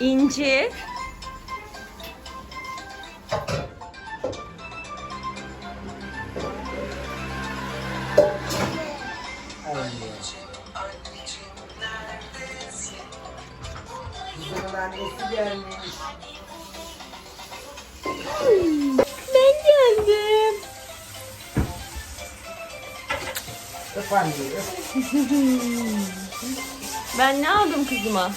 İnci. Ben geldim. Anneyi öp. Ben ne aldım kızıma?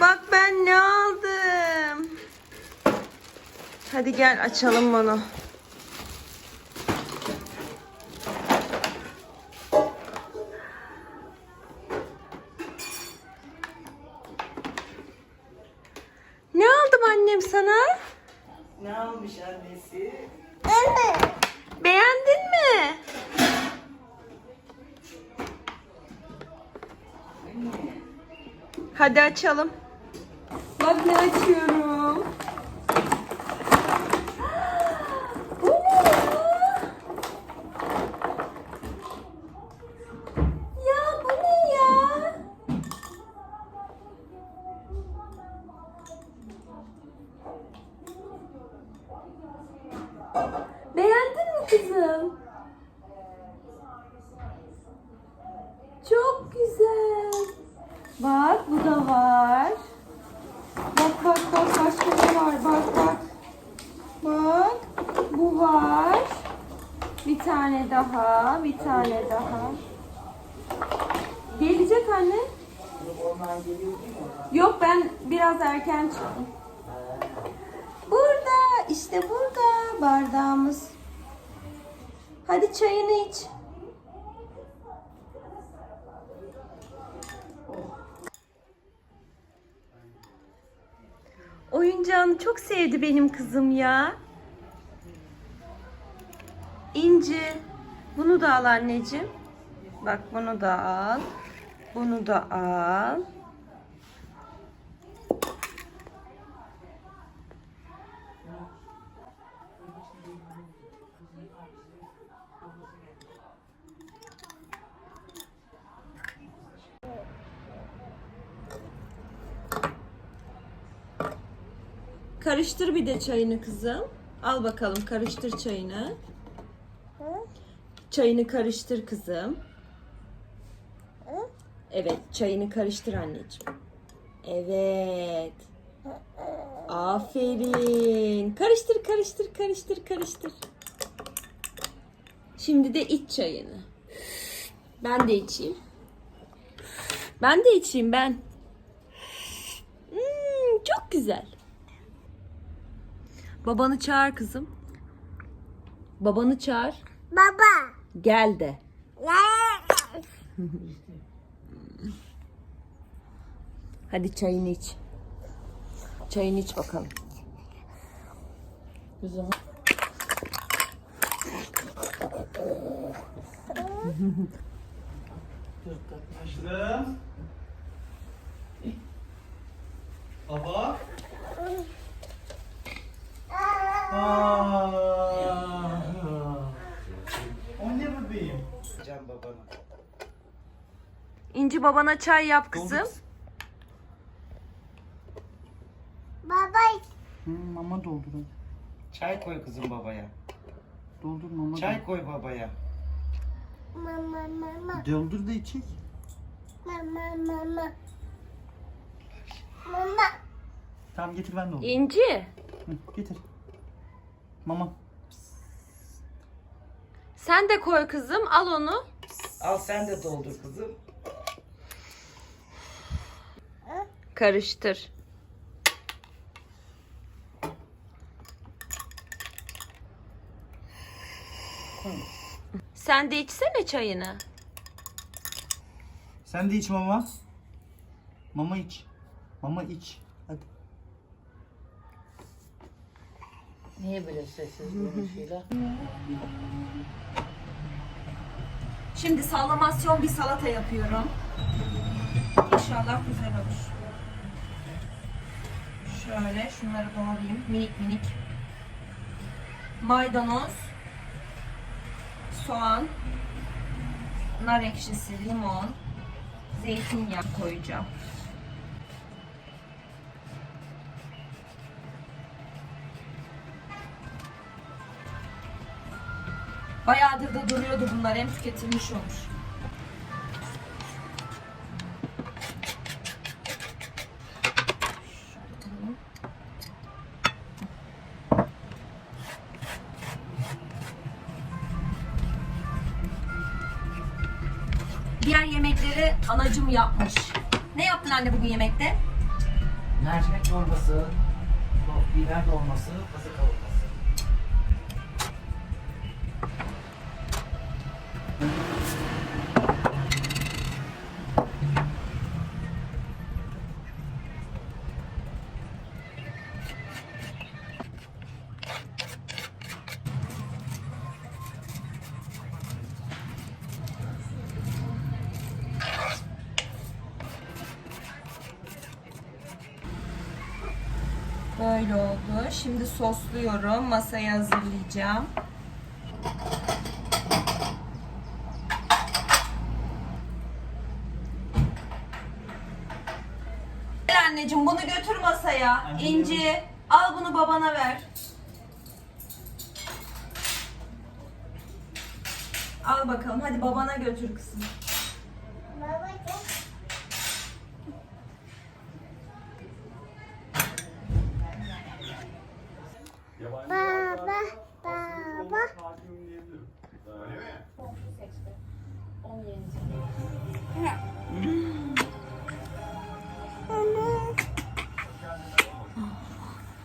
Bak ben ne aldım. Hadi gel açalım bunu. Annem sana? Ne almış annesi? Beğendin mi? Hadi açalım. Bak ne açıyorum. Bu ne ya? Ya bu ne ya? Beğendin mi kızım? Çok güzel. Bak bu da var. Bak bak bak başka ne var? Bak bak. Bak bu var. Bir tane daha, bir tane daha. Gelecek anne. Yok ben biraz erken çıktım. Burada işte burada bardağımız. Hadi çayını iç. Oyuncağını çok sevdi benim kızım ya. İnci. Bunu da al anneciğim. Bak bunu da al. Bunu da al. Karıştır bir de çayını kızım. Al bakalım karıştır çayını. Çayını karıştır kızım. Evet, çayını karıştır anneciğim. Evet. Aferin. Karıştır, karıştır, karıştır, karıştır. Şimdi de iç çayını. Ben de içeyim. Ben de içeyim ben. Hmm, çok güzel. Babanı çağır kızım. Babanı çağır. Baba. Gel de. Hadi çayını iç. Çayını iç bakalım. Güzel. Açtım. Baba. Aa. O ne bebeğim? Can babana. İnci babana çay yap kızım. Baba. Hı, mama doldurun. Çay koy kızım babaya. Doldur mama. Çay koy babaya. Mama mama. Doldur da içecek. Mama mama. Mama. Tamam getir ben doldur. İnci, Hı, getir. Mama. sen de koy kızım. Al onu. Al sen de doldur kızım. Karıştır. Sen de içsene çayını. Sen de iç mama. Mama iç. Mama iç. Hadi. Niye böyle sessiz konuşuyorlar? Şimdi sallamasyon bir salata yapıyorum. İnşallah güzel olur. Şöyle şunları doğrayayım minik minik. maydanoz, soğan, nar ekşisi, limon, zeytinyağı koyacağım. Bayağıdır da duruyordu bunlar. Hem tüketilmiş olmuş. Yapmış. Ne yaptın anne bugün yemekte? Mercimek çorbası, biber dolması, pazı kavurması. Böyle oldu. Şimdi sosluyorum. Masayı hazırlayacağım. Gel anneciğim bunu götür masaya. İnci al bunu babana ver. Al bakalım hadi babana götür kızım. Baba gel.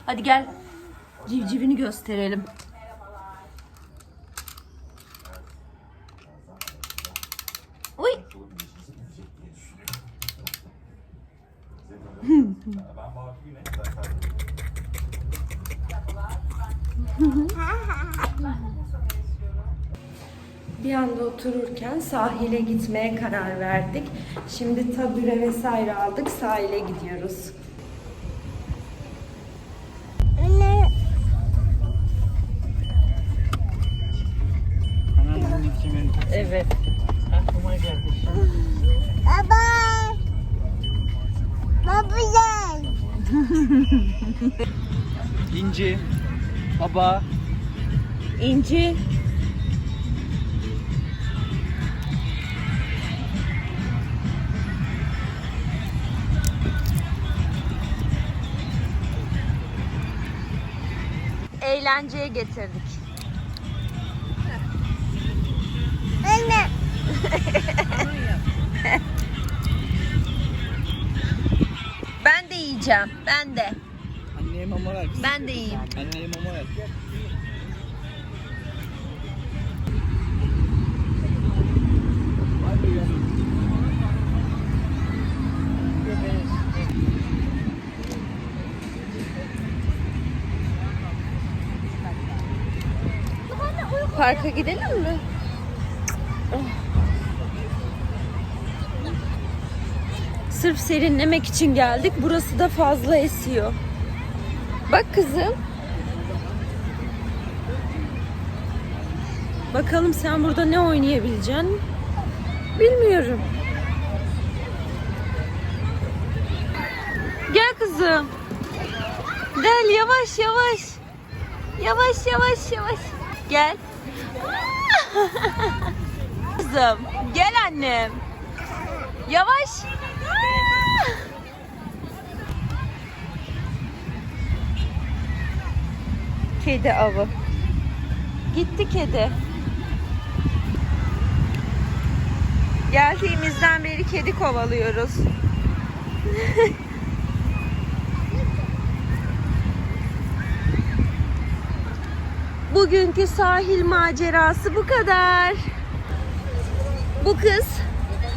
Hadi gel civcivini gösterelim. Uy. Bir anda otururken sahile gitmeye karar verdik. Şimdi tabure vesaire aldık. Sahile gidiyoruz. Evet. Aklıma geldi baba. Baba gel. İnci. Baba. İnci. Eğlenceye getirdik. Anne. Ben de yiyeceğim. Ben de. Anneye mama ver. Ben de yiyeyim. Anneye mama ver. Parka gidelim mi? Sırf serinlemek için geldik. Burası da fazla esiyor. Bak kızım. Bakalım sen burada ne oynayabileceksin? Bilmiyorum. Gel kızım. Gel yavaş yavaş. Yavaş yavaş yavaş. Gel. Kızım gel annem. Yavaş. Kedi avı. Gitti kedi. Geldiğimizden beri kedi kovalıyoruz. Bugünkü sahil macerası bu kadar. Bu kız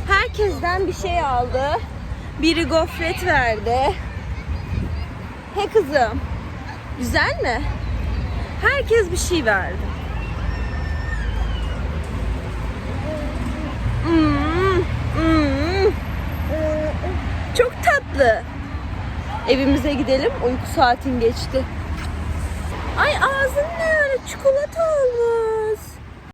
herkesten bir şey aldı. Biri gofret verdi. He kızım. Güzel mi? Herkes bir şey verdi. Hmm, hmm. Çok tatlı. Evimize gidelim. Uyku saatin geçti. Ay ağzın ne öyle çikolata olmuş.